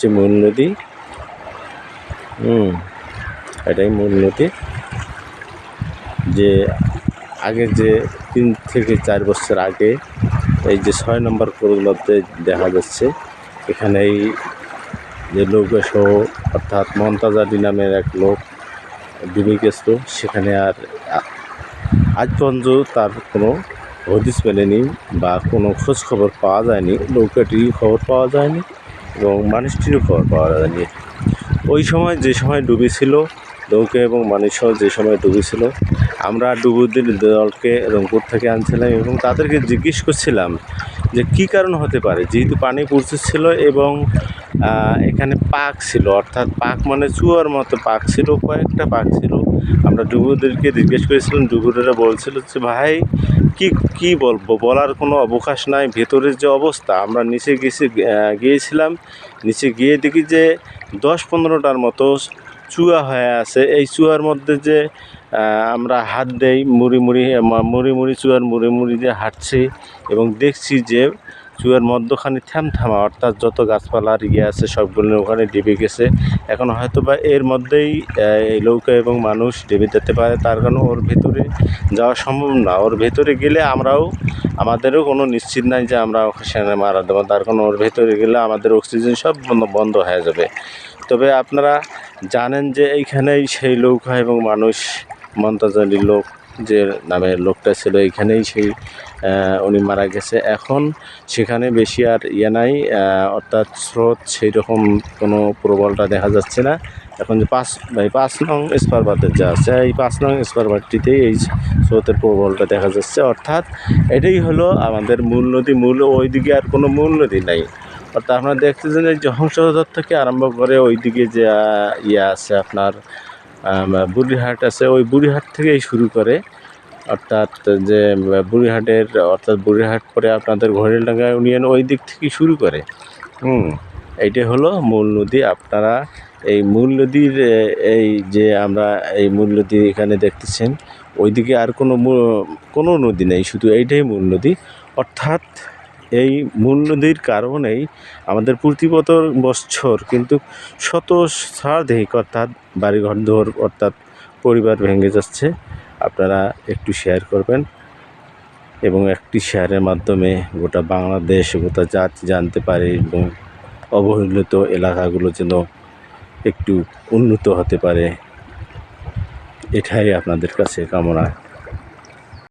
হচ্ছে মূল নদী। হুম, এটাই মূল নদী। যে আগে যে তিন থেকে চার বছর আগে এই যে ছয় নম্বর কোরগুলোতে দেখা যাচ্ছে এখানে এই যে নৌকা সহ অর্থাৎ মমতাজ আলী নামের এক লোক ডুবে গেছিল সেখানে আর আজ পর্যন্ত তার কোনো হদিস মেলেনি বা কোনো খোঁজ খবর পাওয়া যায়নি। নৌকাটির খবর পাওয়া যায়নি। এবং মানুষটিরও খবর পাওয়া যায়নি ওই সময় যে সময় ডুবেছিল নৌকা এবং মানুষও যে সময় ডুবেছিল আমরা ডুবুদের দলকে রংপুর থেকে আনছিলাম এবং তাদেরকে জিজ্ঞেস করছিলাম যে কী কারণ হতে পারে? যেহেতু পানি পড়তেছিল এবং এখানে পাক ছিল, অর্থাৎ পাক মানে চুয়ার মতো পাক ছিল, কয়েকটা পাক ছিল। আমরা ডুবুদেরকে জিজ্ঞেস করেছিলাম ডুবুরেরা বলছিল যে, ভাই, কি কি বলব? বলার কোনো অবকাশ নাই, ভেতরের যে অবস্থা। আমরা নিচে গেছি গিয়েছিলাম, নিচে গিয়ে দেখি যে দশ পনেরোটার মতো চুয়া হয়ে আছে। এই চুয়ার মধ্যে যে আমরা হাত দেই, মুড়ি মুড়ি মুড়ি মুড়ি চুয়ার মুড়ি মুড়ি দিয়ে হাঁটছি এবং দেখছি যে, চুয়ার মধ্যখানে থ্যামথামা অর্থাৎ যত গাছপালার ইয়ে আছে সবগুলো ওখানে ডেবে গেছে। এখন হয়তো বা এর মধ্যেই এই নৌকা এবং মানুষ ডেবে যেতে পারে, তার কারণে ওর ভেতরে যাওয়া সম্ভব না। ওর ভেতরে গেলে আমরাও, আমাদেরও কোনো নিশ্চিত নাই যে আমরা সেখানে মারা দেবো। তার কারণ ওর ভেতরে গেলে আমাদের অক্সিজেন সব বন্ধ হয়ে যাবে। তবে আপনারা জানেন যে এইখানেই সেই নৌকা এবং মানুষ মমতাজ লোক যে নামের লোকটা ছিল, এইখানেই সেই উনি মারা গেছে। এখন সেখানে বেশি আর ইয়ে নাই অর্থাৎ স্রোত সেই রকম কোনো প্রবলটা দেখা যাচ্ছে না। এখন যে পাঁচ, এই পাঁচ নং স্পারবাতের যা আছে, এই পাঁচ নং স্পারবাতটিতেই এই স্রোতের প্রবলটা দেখা যাচ্ছে। অর্থাৎ এটাই হলো আমাদের মূল নদী, মূল ওইদিকে আর কোনো মূল নদী নাই। অর্থাৎ আপনারা দেখতেছেন এই যে হংসদর থেকে আরম্ভ করে ওইদিকে যে ইয়ে আছে আপনার বুড়িহাট আছে, ওই বুড়িহাট থেকেই শুরু করে। অর্থাৎ যে, বুড়িহাটের, অর্থাৎ বুড়িহাট পরে আপনাদের ঘড়িলডাঙ্গা ইউনিয়ন ওই দিক থেকেই শুরু করে। হুম এইটা হলো মূল নদী। আপনারা এই মূল নদীর এই যে আমরা এই মূল নদী এখানে দেখতেছেন, ওইদিকে আর কোনো কোনো নদী নেই, শুধু এইটাই মূল নদী। অর্থাৎ এই মূল নদীর কারণেই আমাদের প্রতি বত- বছর কিন্তু শত সার্ধিক অর্থাৎ বাড়িঘর দৌড় অর্থাৎ পরিবার ভেঙে যাচ্ছে। আপনারা একটু শেয়ার করবেন এবং একটি শেয়ারের মাধ্যমে গোটা বাংলাদেশ, গোটা জাতি জানতে পারে এবং অবহেলিত এলাকাগুলো যেন একটু উন্নত হতে পারে। এটাই আপনাদের কাছে কামনা।